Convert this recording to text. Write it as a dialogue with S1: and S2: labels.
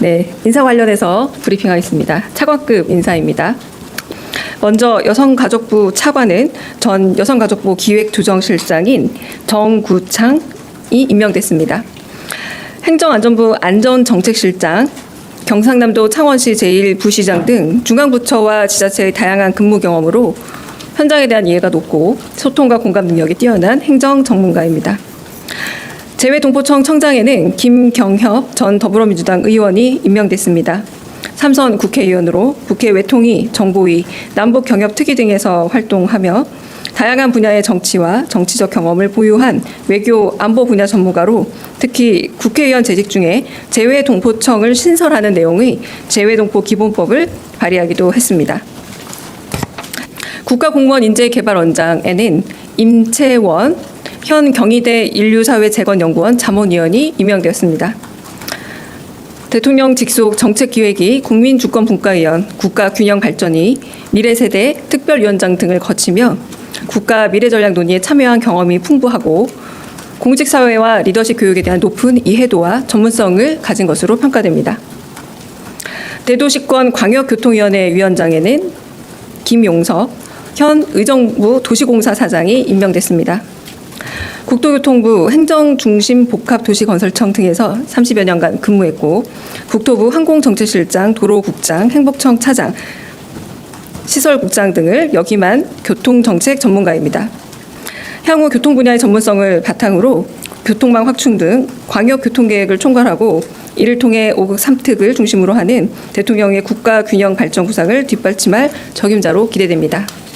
S1: 네, 인사 관련해서 브리핑하겠습니다. 차관급 인사입니다. 먼저 여성가족부 차관은 전 여성가족부 기획조정실장인 정구창이 임명됐습니다. 행정안전부 안전정책실장, 경상남도 창원시 제1부시장 등 중앙부처와 지자체의 다양한 근무 경험으로 현장에 대한 이해가 높고 소통과 공감 능력이 뛰어난 행정 전문가입니다. 재외동포청 청장에는 김경협 전 더불어민주당 의원이 임명됐습니다. 삼선 국회의원으로 국회 외통위, 정보위, 남북 경협 특위 등에서 활동하며 다양한 분야의 정치와 정치적 경험을 보유한 외교 안보 분야 전문가로 특히 국회의원 재직 중에 재외동포청을 신설하는 내용의 재외동포 기본법을 발의하기도 했습니다. 국가공무원 인재개발원장에는 임채원 현 경희대 인류사회 재건연구원 자문위원이 임명되었습니다. 대통령 직속 정책기획위 국민주권분과위원 국가균형발전위 미래세대 특별위원장 등을 거치며 국가 미래전략 논의에 참여한 경험이 풍부하고 공직사회와 리더십 교육에 대한 높은 이해도와 전문성을 가진 것으로 평가됩니다. 대도시권 광역교통위원회 위원장에는 김용석 현 의정부 도시공사 사장이 임명됐습니다. 국토교통부 행정중심 복합도시건설청 등에서 30여 년간 근무했고 국토부 항공정책실장, 도로국장, 행복청 차장, 시설국장 등을 역임한 교통정책 전문가입니다. 향후 교통 분야의 전문성을 바탕으로 교통망 확충 등 광역 교통 계획을 총괄하고 이를 통해 5극 3특을 중심으로 하는 대통령의 국가 균형 발전 구상을 뒷받침할 적임자로 기대됩니다.